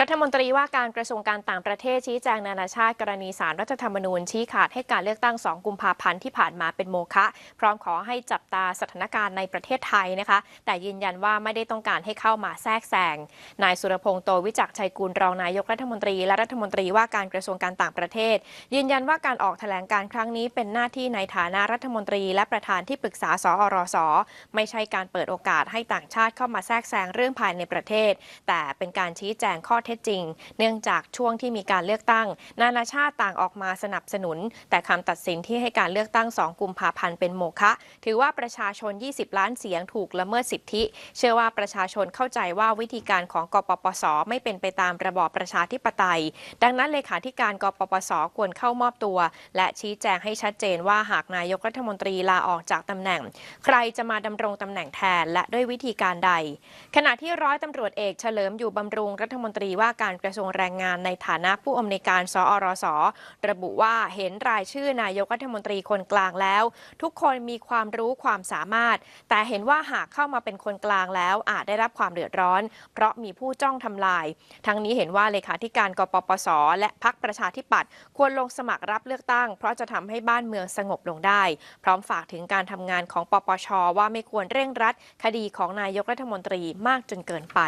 รัฐมนตรีว่าการกระทรวงการต่างประเทศชี้แจงนานาชาติกรณีสารรัฐธรรมนูญชี้ขาดให้การเลือกตั้ง 2 กุมภาพันธ์ที่ผ่านมาเป็นโมฆะพร้อมขอให้จับตาสถานการณ์ในประเทศไทยนะคะ แต่ยืนยันว่าไม่ได้ต้องการให้เข้ามาแทรกแซงนายสุรพงษ์โตวิจักชัยกุลรองนายกรัฐมนตรี และรัฐมนตรีว่าการกระทรวงการต่างประเทศ ยืนยันว่าการออกแถลงการครั้งนี้เป็นหน้าที่ในฐานะรัฐมนตรี และประธานที่ปรึกษาสอรสไม่ใช่การเปิดโอกาสให้ต่างชาติเข้ามาแทรกแซงเรื่องภายในประเทศ แต่เป็นการชี้แจงข้อเท็จจริง เนื่องจากช่วงที่มีการเลือกตั้ง นานาชาติต่างออกมาสนับสนุน แต่คำตัดสินที่ให้การเลือกตั้ง 2 กุมภาพันธ์เป็นโมฆะถือว่าประชาชน 20 ล้านเสียงถูกละเมิดสิทธิ เชื่อว่าประชาชนเข้าใจว่าวิธีการของกปปส ไม่เป็นไปตามระบอบประชาธิปไตย ดังนั้นเลขาธิการกปปสควรเข้ามอบตัว และชี้แจงให้ชัดเจนว่าหากนายกรัฐมนตรีลาออกจากตำแหน่ง ใครจะมาดำรงตำแหน่งแทนและด้วยวิธีการใด ขณะที่ร้อยตำรวจเอกเฉลิมอยู่บำรุงรัฐมนตรีว่าการกระทรวงแรงงานในฐานะผู้อำนวยการ สอรส ระบุว่าเห็นรายชื่อนายกรัฐมนตรีคนกลางแล้ว ทุกคนมีความรู้ความสามารถ แต่เห็นว่าหากเข้ามาเป็นคนกลางแล้วอาจได้รับความเดือดร้อน เพราะมีผู้จ้องทำลาย ทั้งนี้เห็นว่าเลขาธิการกปปส และพักประชาธิปัตย์ควรลงสมัครรับเลือกตั้ง เพราะจะทำให้บ้านเมืองสงบลงได้ พร้อมฝากถึงการทำงานของปปชว่าไม่ควรเร่งรัด คดีของนายกรัฐมนตรีมากจนเกินไป